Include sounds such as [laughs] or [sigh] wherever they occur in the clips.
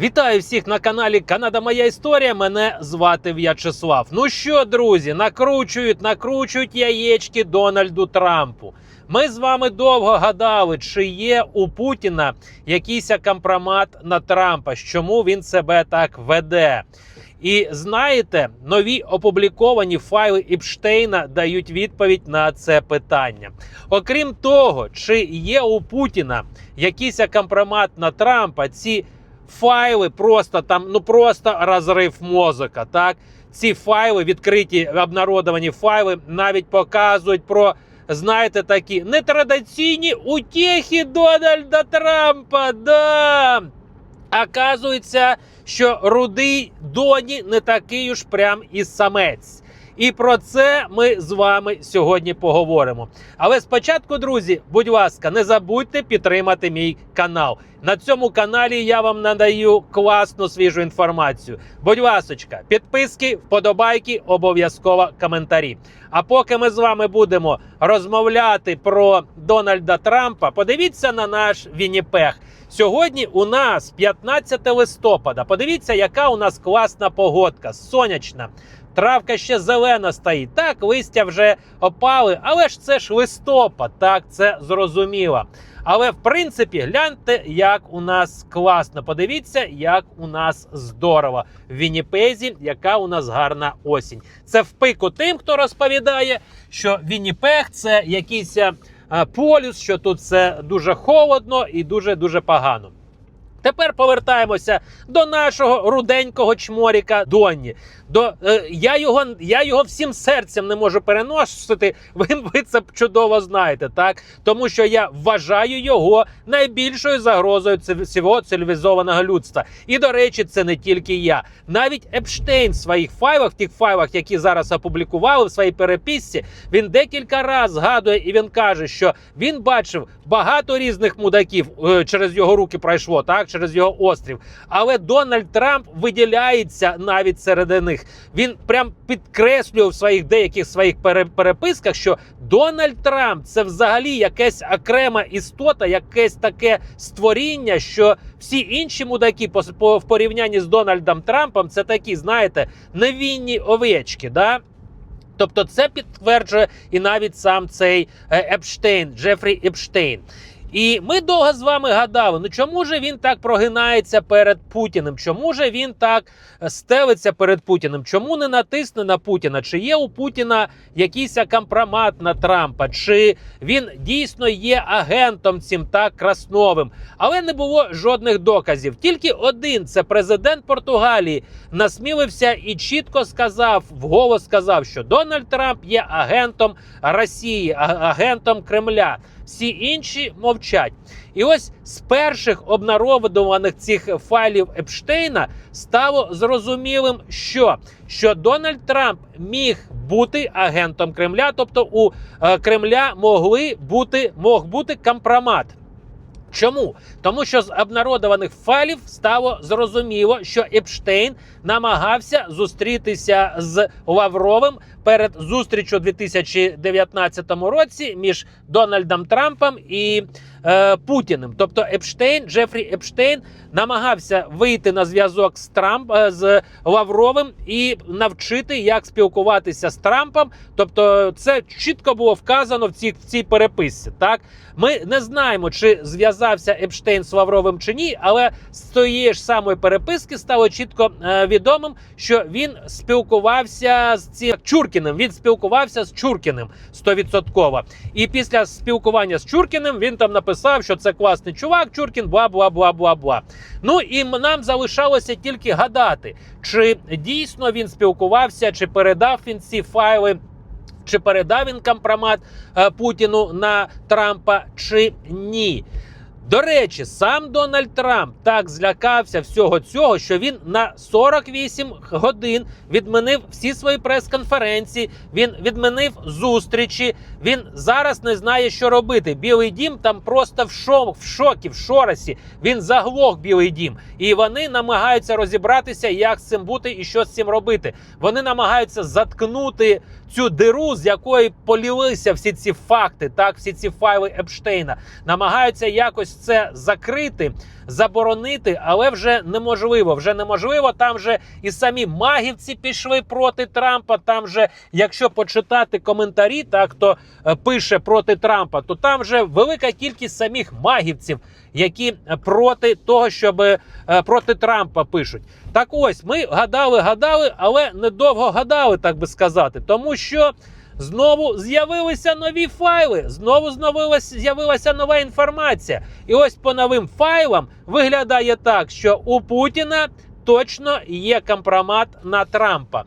Вітаю всіх на каналі Канада Моя Історія. Мене звати В'ячеслав. Ну що, друзі, накручують, накручують яєчки Дональду Трампу. Ми з вами довго гадали, чи є у Путіна якийсь компромат на Трампа, чому він себе так веде. І знаєте, нові опубліковані файли Іпштейна дають відповідь на це питання. Окрім того, чи є у Путіна якийсь компромат на Трампа, ці файли просто там, ну просто розрив мозока. Так, ці файли, відкриті обнародовані файли, навіть показують про. Знаєте, такі нетрадиційні утехи Дональда Трампа. Да. Оказується, що рудий Доні не такий уж прям і самець. І про це ми з вами сьогодні поговоримо. Але спочатку, друзі, будь ласка, не забудьте підтримати мій канал. На цьому каналі я вам надаю класну свіжу інформацію. Будь ласочка, підписки, вподобайки, обов'язково коментарі. А поки ми з вами будемо розмовляти про Дональда Трампа, подивіться на наш Вінніпех. Сьогодні у нас 15 листопада. Подивіться, яка у нас класна погодка, сонячна. Травка ще зелена стоїть. Так, листя вже опали, але ж це ж листопад, так, це зрозуміло. Але в принципі, гляньте, як у нас класно. Подивіться, як у нас здорово в Вінніпезі, яка у нас гарна осінь. Це в пику тим, хто розповідає, що Вінніпег це якийсь е, полюс, що тут все дуже холодно і дуже дуже погано. Тепер повертаємося до нашого руденького чморіка Донні. До е, я його я його всім серцем не можу переносити. [laughs] Ви, ви це чудово знаєте, так тому що я вважаю його найбільшою загрозою всього цивілізованого людства. І до речі, це не тільки я. Навіть Епштейн в своїх файлах, в тих файлах, які зараз опублікували в своїй переписці, він декілька разів згадує і він каже, що він бачив багато різних мудаків е, через його руки пройшло, так через його острів. Але Дональд Трамп виділяється навіть серед них. Він прям підкреслює в своїх деяких своїх пере- переписках, що Дональд Трамп це взагалі якась окрема істота, якесь таке створіння, що всі інші мудаки по, по в порівнянні з Дональдом Трампом це такі, знаєте, невінні овечки. Да? Тобто це підтверджує і навіть сам цей е, Епштейн, Джефрі Епштейн. І ми довго з вами гадали, ну чому ж він так прогинається перед Путіним? Чому ж він так е, стелиться перед Путіним? Чому не натисне на Путіна? Чи є у Путіна якийсь компромат на Трампа? Чи він дійсно є агентом цим так красновим? Але не було жодних доказів. Тільки один це президент Португалії насмілився і чітко сказав, вголос сказав, що Дональд Трамп є агентом Росії, агентом Кремля. Всі інші мовчать. І ось з перших обнародованих цих файлів Епштейна стало зрозумілим, що, що Дональд Трамп міг бути агентом Кремля, тобто у е, Кремля могли бути, мог бути компромат. Чому? Тому що з обнародованих файлів стало зрозуміло, що Епштейн намагався зустрітися з Лавровим перед зустрічю у 2019 році між Дональдом Трампом і е, Путіним. Тобто Епштейн, Джефрі Епштейн намагався вийти на зв'язок з Трамп е, з Лавровим і навчити, як спілкуватися з Трампом. Тобто, це чітко було вказано в цій, в цій переписці. Так ми не знаємо, чи зв'язався Епштейн з Лавровим чи ні, але з тієї ж самої переписки стало чітко е, відомим, що він спілкувався з цим Чуркіним. Він спілкувався з Чуркіним 100%. І після спілкування з Чуркіним він там написав, що це класний чувак, Чуркін, бла бла бла бла бла. Ну і нам залишалося тільки гадати, чи дійсно він спілкувався, чи передав він ці файли. Чи передав він компромат е, Путіну на Трампа, чи ні? До речі, сам Дональд Трамп так злякався всього цього, що він на 48 годин відмінив всі свої прес-конференції. Він відмінив зустрічі. Він зараз не знає, що робити. Білий дім там просто в шок, в шокі, в шоросі. Він заглох білий дім, і вони намагаються розібратися, як з цим бути і що з цим робити. Вони намагаються заткнути цю диру, з якої полілися всі ці факти, так всі ці файли Епштейна, намагаються якось це закрити, заборонити, але вже неможливо. Вже неможливо. Там вже і самі магівці пішли проти Трампа. Там же, якщо почитати коментарі, так хто е, пише проти Трампа, то там вже велика кількість самих магівців, які е, проти того, щоб е, проти Трампа пишуть. Так ось ми гадали, гадали, але недовго гадали, так би сказати, тому що. Знову з'явилися нові файли, знову з'явилася нова інформація. І ось по новим файлам виглядає так, що у Путіна точно є компромат на Трампа.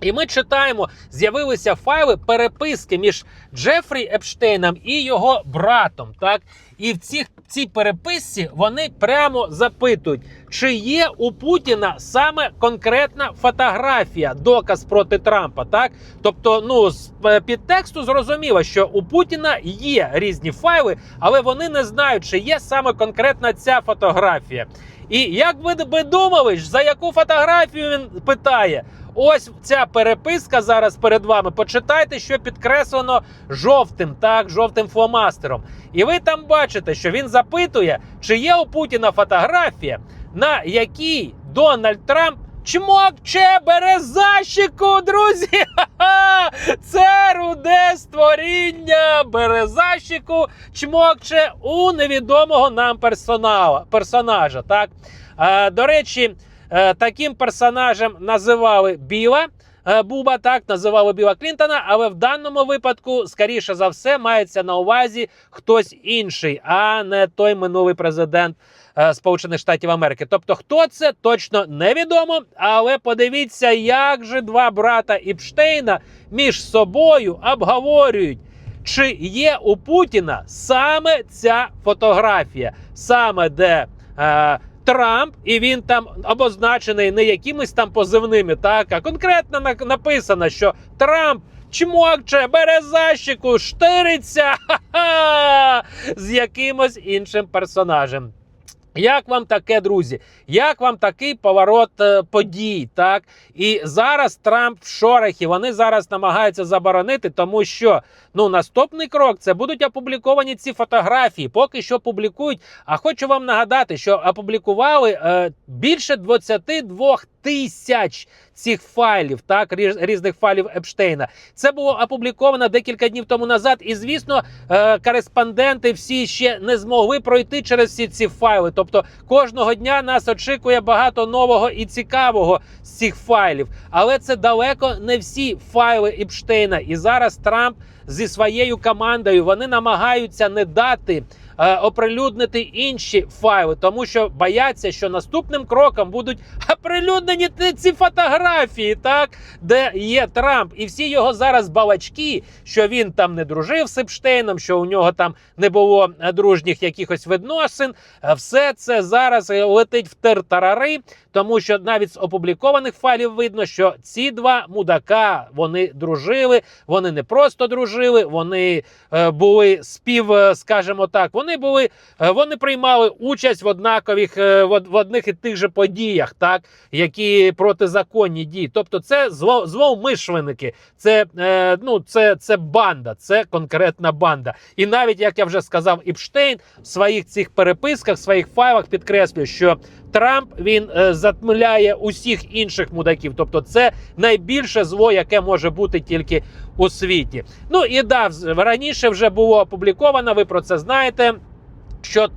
І ми читаємо, з'явилися файли переписки між Джефрі Епштейном і його братом. Так, і в цих цій переписці вони прямо запитують, чи є у Путіна саме конкретна фотографія, доказ проти Трампа. Так, тобто, ну з е, підтексту зрозуміло, що у Путіна є різні файли, але вони не знають, чи є саме конкретна ця фотографія. І як ви би думали, за яку фотографію він питає? Ось ця переписка зараз перед вами. Почитайте, що підкреслено жовтим, так, жовтим фломастером. І ви там бачите, що він запитує, чи є у Путіна фотографія, на якій Дональд Трамп чмокче березащику, друзі. Це руде створіння березащику чмокче у невідомого нам персонала, персонажа. Так? А, до речі, таким персонажем називали Біла. е, Буба так називали Біла Клінтона, але в даному випадку, скоріше за все, мається на увазі хтось інший, а не той минулий президент е, Сполучених Штатів Америки. Тобто, хто це точно невідомо. Але подивіться, як же два брата Іпштейна між собою обговорюють. Чи є у Путіна саме ця фотографія, саме де е, Трамп, і він там обозначений не якимись там позивними, так а конкретно на- написано, що Трамп чмокче, бере защіку, штириться [laughs] ха-ха, з якимось іншим персонажем. Як вам таке, друзі? Як вам такий поворот е, подій? Так і зараз Трамп в шорохі. Вони зараз намагаються заборонити, тому що ну наступний крок це будуть опубліковані ці фотографії. Поки що публікують. А хочу вам нагадати, що опублікували е, більше 22 тисяч цих файлів, так різних файлів Епштейна. Це було опубліковано декілька днів тому назад. І звісно, е, кореспонденти всі ще не змогли пройти через всі ці файли. Тобто кожного дня нас очікує багато нового і цікавого з цих файлів. Але це далеко не всі файли Епштейна. І зараз Трамп зі своєю командою вони намагаються не дати. Е, Оприлюднити інші файли, тому що бояться, що наступним кроком будуть оприлюднені ці фотографії, так де є Трамп, і всі його зараз балачки, що він там не дружив з Епштейном, що у нього там не було е, дружніх якихось відносин. Е, Все це зараз е, летить в тартарари, тому що навіть з опублікованих файлів видно, що ці два мудака вони дружили. Вони не просто дружили, вони е, були спів, скажімо так, вони були, е, вони приймали участь в однакових е, в, одних і тих же подіях, так які протизаконні дії. Тобто, це зло, це, е, ну, це, це банда, це конкретна банда. І навіть як я вже сказав, Іпштейн в своїх цих переписках, в своїх файлах підкреслює, що Трамп він е, затмиляє усіх інших мудаків. Тобто, це найбільше зло, яке може бути тільки у світі. Ну і да, раніше вже було опубліковано. Ви про це знаєте. Що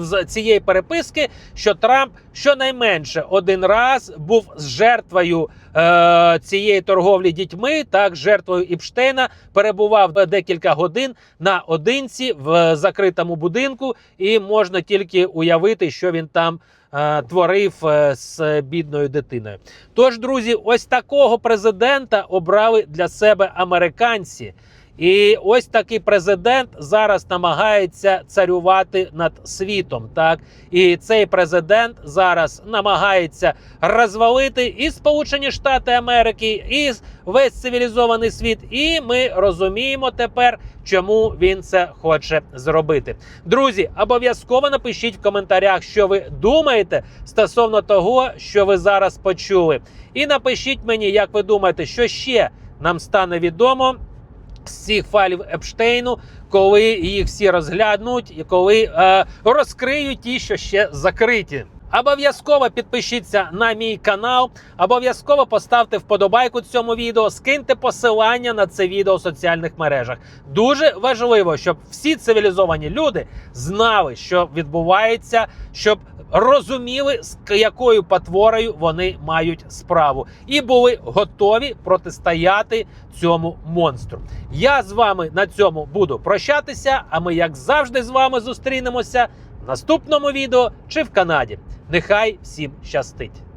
з цієї переписки, що Трамп щонайменше один раз був з жертвою е, цієї торговлі дітьми, так жертвою Іпштейна, перебував декілька годин наодинці в закритому будинку, і можна тільки уявити, що він там е, творив е, з бідною дитиною. Тож, друзі, ось такого президента обрали для себе американці. І ось такий президент зараз намагається царювати над світом. Так і цей президент зараз намагається розвалити і Сполучені Штати Америки, і весь цивілізований світ. І ми розуміємо тепер, чому він це хоче зробити. Друзі, обов'язково напишіть в коментарях, що ви думаєте стосовно того, що ви зараз почули. І напишіть мені, як ви думаєте, що ще нам стане відомо цих файлів Епштейну, коли їх всі розглянуть, і коли е, розкриють ті, що ще закриті. Обов'язково підпишіться на мій канал, обов'язково поставте вподобайку цьому відео, скиньте посилання на це відео в соціальних мережах. Дуже важливо, щоб всі цивілізовані люди знали, що відбувається, щоб розуміли, з якою потворою вони мають справу, і були готові протистояти цьому монстру. Я з вами на цьому буду прощатися. А ми, як завжди, з вами зустрінемося в наступному відео чи в Канаді. Нехай всім щастить!